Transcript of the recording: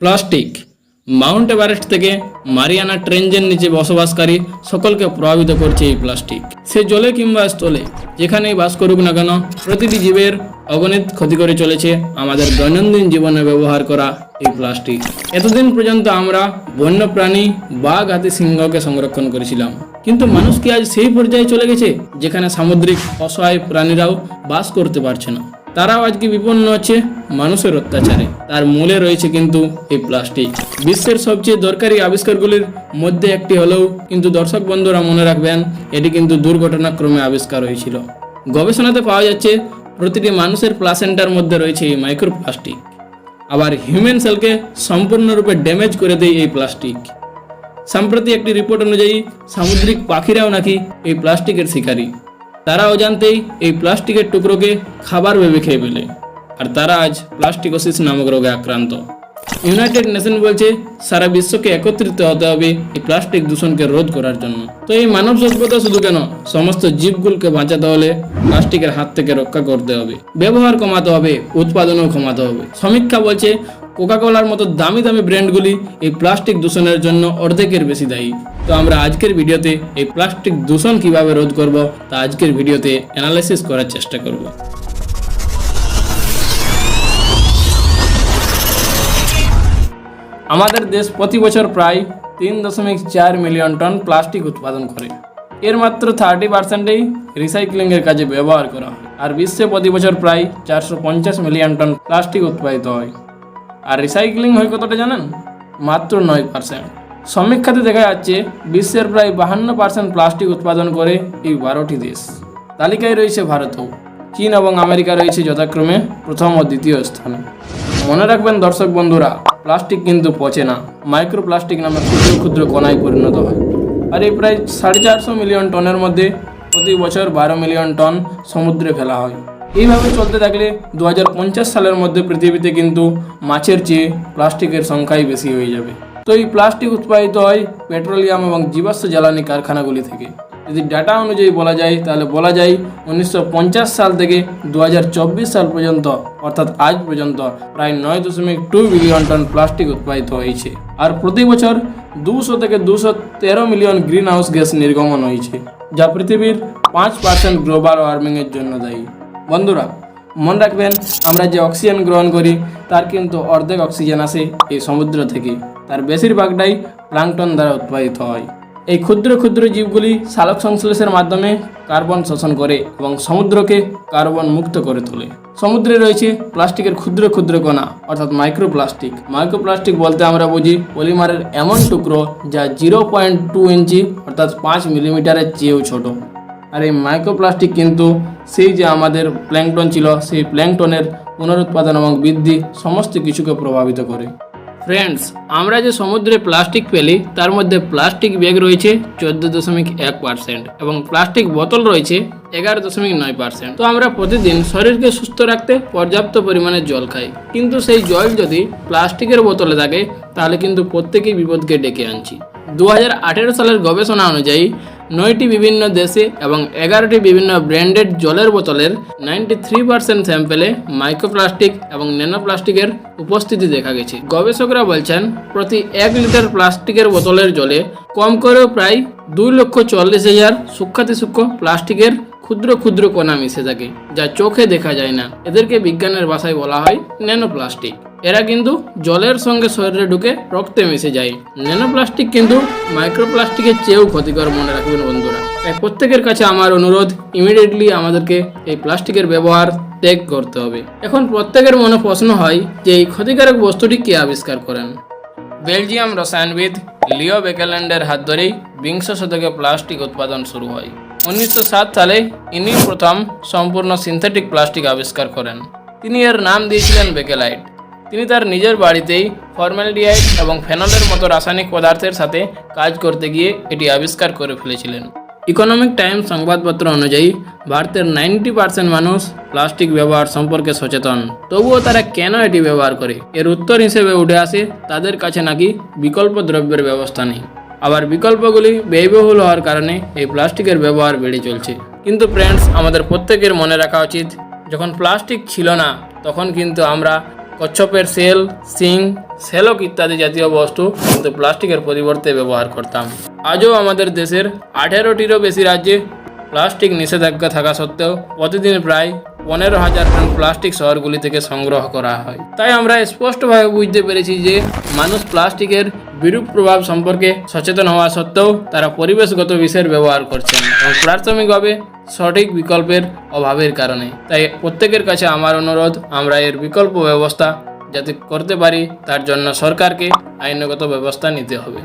Plastic. Mount Everest থেকে Mariana ট্রেঞ্জের নিচে বসবাসকারী সকলকে প্রভাবিত করছে এই প্লাস্টিক। সে জলে কিংবা স্থলে, যেখানেই বাস করুক না কেন, প্রতিটি জীবের অগণিত ক্ষতি করে চলেছে আমাদের দৈনন্দিন জীবনে ব্যবহার করা এই প্লাস্টিক। এতদিন পর্যন্ত আমরা বন্যপ্রাণী, বাঘ হাতি সিংহকে সংরক্ষণ করেছিলাম। কিন্তু মানুষ কি আজ সেই পর্যায়ে চলে গেছে, যেখানে সামুদ্রিক অসহায় প্রাণীরাও বাস করতে পারছে না? তারাও আজকে বিপন্ন আছে, মানুষের অত্যাচারে। তার মূলে রয়েছে কিন্তু এই প্লাস্টিক। বিশ্বের সবচেয়ে দরকারি আবিষ্কারগুলির মধ্যে একটি হলেও কিন্তু দর্শক বন্ধুরা মনে রাখবেন, এটি কিন্তু দুর্ঘটনাক্রমে আবিষ্কার হয়েছিল। গবেষণাতে পাওয়া যাচ্ছে, প্রতিটি মানুষের প্লাসেন্টার মধ্যে রয়েছে এই মাইক্রোপ্লাস্টিক। আবার হিউম্যান সেলকে সম্পূর্ণরূপে ড্যামেজ করে দেয় এই প্লাস্টিক। সম্প্রতি একটি রিপোর্ট অনুযায়ী, সামুদ্রিক পাখিরাও নাকি এই প্লাস্টিকের শিকারী। তারা অজান্তেই এই প্লাস্টিকের টুকরোকে খাবার ভেবে খেয়ে ফেলে। আর তারা আজ প্লাস্টিকোসিস নামক রোগে আক্রান্ত। ইউনাইটেড নেশন বলছে, সারা বিশ্বকে একত্রিত হতে হবে এই প্লাস্টিক দূষণকে রোধ করার জন্য। তো এই মানব সভ্যতা শুধু কেন, সমস্ত জীবগুলোকে বাঁচাতে হলে প্লাস্টিকের হাত থেকে রক্ষা করতে হবে। ব্যবহার কমাতে হবে, উৎপাদনও কমাতে হবে। সমীক্ষা বলছে, কোকাকোলার মতো দামি দামি ব্র্যান্ডগুলি এই প্লাস্টিক দূষণের জন্য অর্ধেকের বেশি দায়ী। তো আমরা আজকের ভিডিওতে এই প্লাস্টিক দূষণ কীভাবে রোধ করব তা আজকের ভিডিওতে অ্যানালাইসিস করার চেষ্টা করব। আমাদের দেশ প্রতি বছর প্রায় তিন দশমিক চার মিলিয়ন টন প্লাস্টিক উৎপাদন করে। এর মাত্র থার্টি পার্সেন্টেই রিসাইক্লিংয়ের কাজে ব্যবহার করা হয়। আর বিশ্বে প্রতি বছর প্রায় চারশো পঞ্চাশ মিলিয়ন টন প্লাস্টিক উৎপাদিত হয়। আর রিসাইক্লিং হয় কতটা জানেন? মাত্র নয় পার্সেন্ট সমীক্ষাতে দেখা যাচ্ছে, বিশ্বের প্রায় বাহান্ন পার্সেন্ট প্লাস্টিক উৎপাদন করে এই বারোটি দেশ। তালিকায় রয়েছে ভারতও। চীন এবং আমেরিকা রয়েছে যথাক্রমে প্রথম ও দ্বিতীয় স্থানে। মনে রাখবেন দর্শক বন্ধুরা, প্লাস্টিক কিন্তু পচে না। মাইক্রো প্লাস্টিক নামে ক্ষুদ্র ক্ষুদ্র কণায় পরিণত হয়। আর এই প্রায় সাড়ে চারশো মিলিয়ন টনের মধ্যে প্রতি বছর বারো মিলিয়ন টন সমুদ্রে ফেলা হয়। এইভাবে চলতে থাকলে দু হাজার পঞ্চাশ সালের মধ্যে পৃথিবীতে কিন্তু মাছের চেয়ে প্লাস্টিকের সংখ্যাই বেশি হয়ে যাবে। তো এই প্লাস্টিক উৎপাদিত হয় পেট্রোলিয়াম এবং জীবাশ্ম জ্বালানি কারখানাগুলি থেকে। যদি ডাটা অনুযায়ী বলা যায়, তাহলে বলা যায় উনিশশো পঞ্চাশ সাল থেকে দু হাজার চব্বিশ সাল পর্যন্ত, অর্থাৎ আজ পর্যন্ত প্রায় নয় দশমিক টু বিলিয়ন টন প্লাস্টিক উৎপাদিত হয়েছে। আর প্রতি বছর দুশো থেকে দুশো তেরো মিলিয়ন গ্রিন হাউস গ্যাস নির্গমন হয়েছে, যা পৃথিবীর পাঁচ পার্সেন্ট গ্লোবাল ওয়ার্মিংয়ের জন্য দায়ী। বন্ধুরা, মনে রাখবেন, আমরা যে অক্সিজেন গ্রহণ করি, তার কিন্তু অর্ধেক অক্সিজেন আসে এই সমুদ্র থেকে। তার বেশিরভাগটাই প্লাংটন দ্বারা উৎপাদিত হয়। এই ক্ষুদ্র ক্ষুদ্র জীবগুলি সালোক সংশ্লেষের মাধ্যমে কার্বন শোষণ করে এবং সমুদ্রকে কার্বন মুক্ত করে তোলে। সমুদ্রে রয়েছে প্লাস্টিকের ক্ষুদ্র ক্ষুদ্র কণা, অর্থাৎ মাইক্রোপ্লাস্টিক। মাইক্রোপ্লাস্টিক বলতে আমরা বুঝি পলিমারের এমন টুকরো যা জিরো পয়েন্ট টু ইঞ্চি, অর্থাৎ পাঁচ মিলিমিটারের চেয়েও ছোট। আর এই মাইক্রোপ্লাস্টিক কিন্তু সেই যে আমাদের প্ল্যাংটন ছিল, সেই প্ল্যাংটনের পুনরুৎপাদন এবং বৃদ্ধি সমস্ত কিছুকে প্রভাবিত করে। ফ্রেন্ডস আমরা যে সমুদ্রে প্লাস্টিক ফেলি, তার মধ্যে প্লাস্টিক ব্যাগ রয়েছে চোদ্দ দশমিক এক পার্সেন্ট এবং প্লাস্টিক বোতল রয়েছে এগারো দশমিক নয় পার্সেন্ট তো আমরা প্রতিদিন শরীরকে সুস্থ রাখতে পর্যাপ্ত পরিমাণে জল খাই। কিন্তু সেই জল যদি প্লাস্টিকের বোতলে থাকে, তাহলে কিন্তু প্রত্যেকেই বিপদকে ডেকে আনছি। দু হাজার আঠেরো সালের গবেষণা অনুযায়ী নয়টি বিভিন্ন দেশে এবং এগারোটি বিভিন্ন ব্র্যান্ডেড জলের বোতলের নাইনটি থ্রি পার্সেন্ট স্যাম্পেলে মাইক্রোপ্লাস্টিক এবং ন্যানোপ্লাস্টিকের উপস্থিতি দেখা গেছে। গবেষকরা বলছেন, প্রতি এক লিটার প্লাস্টিকের বোতলের জলে কম করেও প্রায় দুই লক্ষ চল্লিশ হাজার সূক্ষাতি সূক্ষ্ম প্লাস্টিকের ক্ষুদ্র ক্ষুদ্র কণা মিশে থাকে, যা চোখে দেখা যায় না। এদেরকে বিজ্ঞানের ভাষায় বলা হয় ন্যানোপ্লাস্টিক। এরা কিন্তু জলের সঙ্গে শরীরে ঢুকে রক্তে মিশে যায়। ন্যানোপ্লাস্টিক কিন্তু মাইক্রোপ্লাস্টিকের চেয়েও ক্ষতিকর মনে রাখবেন বন্ধুরা। তাই প্রত্যেকের কাছে আমার অনুরোধ ইমিডিয়েটলি আমাদেরকে এই প্লাস্টিকের ব্যবহার ত্যাগ করতে হবে। এখন প্রত্যেকের মনে প্রশ্ন হয় যে এই ক্ষতিকারক বস্তুটি কে আবিষ্কার করেন? বেলজিয়াম রসায়নবিদ লিও বেকেল্যান্ডের হাত ধরেই বিংশ শতকে প্লাস্টিক উৎপাদন শুরু হয়। উনিশশো সাত সালে ইনি প্রথম সম্পূর্ণ সিনথেটিক প্লাস্টিক আবিষ্কার করেন। তিনি এর নাম দিয়েছিলেন বেকেলাইট। তিনি তার নিজের বাড়িতেই ফর্মালডিহাইড এবং ফেনলের মতো রাসায়নিক পদার্থের সাথে কাজ করতে গিয়ে এটি আবিষ্কার করে ফেলেছিলেন। ইকোনমিক টাইম সংবাদপত্র অনুযায়ী, ভারতের নাইনটি পার্সেন্ট মানুষ প্লাস্টিক ব্যবহার সম্পর্কে সচেতন। তবুও তারা কেন এটি ব্যবহার করে? এর উত্তর হিসেবে উঠে আসে, তাদের কাছে নাকি বিকল্প দ্রব্যের ব্যবস্থা নেই। আবার বিকল্পগুলি ব্যয়বহুল হওয়ার কারণে এই প্লাস্টিকের ব্যবহার বেড়ে চলছে। কিন্তু ফ্রেন্ডস আমাদের প্রত্যেকের মনে রাখা উচিত, যখন প্লাস্টিক ছিল না, তখন কিন্তু আমরা কচ্ছপের সেল, সিং, সেলক ইত্যাদি জাতীয় বস্তু কিন্তু প্লাস্টিকের পরিবর্তে ব্যবহার করতাম। আজও আমাদের দেশের আঠেরোটিরও বেশি রাজ্যে প্লাস্টিক নিষেধাজ্ঞা থাকা সত্ত্বেও প্রতিদিন প্রায় পনেরো হাজার টন প্লাস্টিক শহরগুলি থেকে সংগ্রহ করা হয়। তাই আমরা স্পষ্টভাবে বুঝতে পেরেছি যে মানুষ প্লাস্টিকের বিরূপ প্রভাব সম্পর্কে সচেতন হওয়া সত্ত্বেও তারা পরিবেশগত বিষয়ের ব্যবহার করছেন এবং প্রাথমিকভাবে সঠিক বিকল্পের অভাবের কারণে। তাই প্রত্যেকের কাছে আমার অনুরোধ, আমরা এর বিকল্প ব্যবস্থা যাতে করতে পারি, তার জন্য সরকারকে আইনগত ব্যবস্থা নিতে হবে।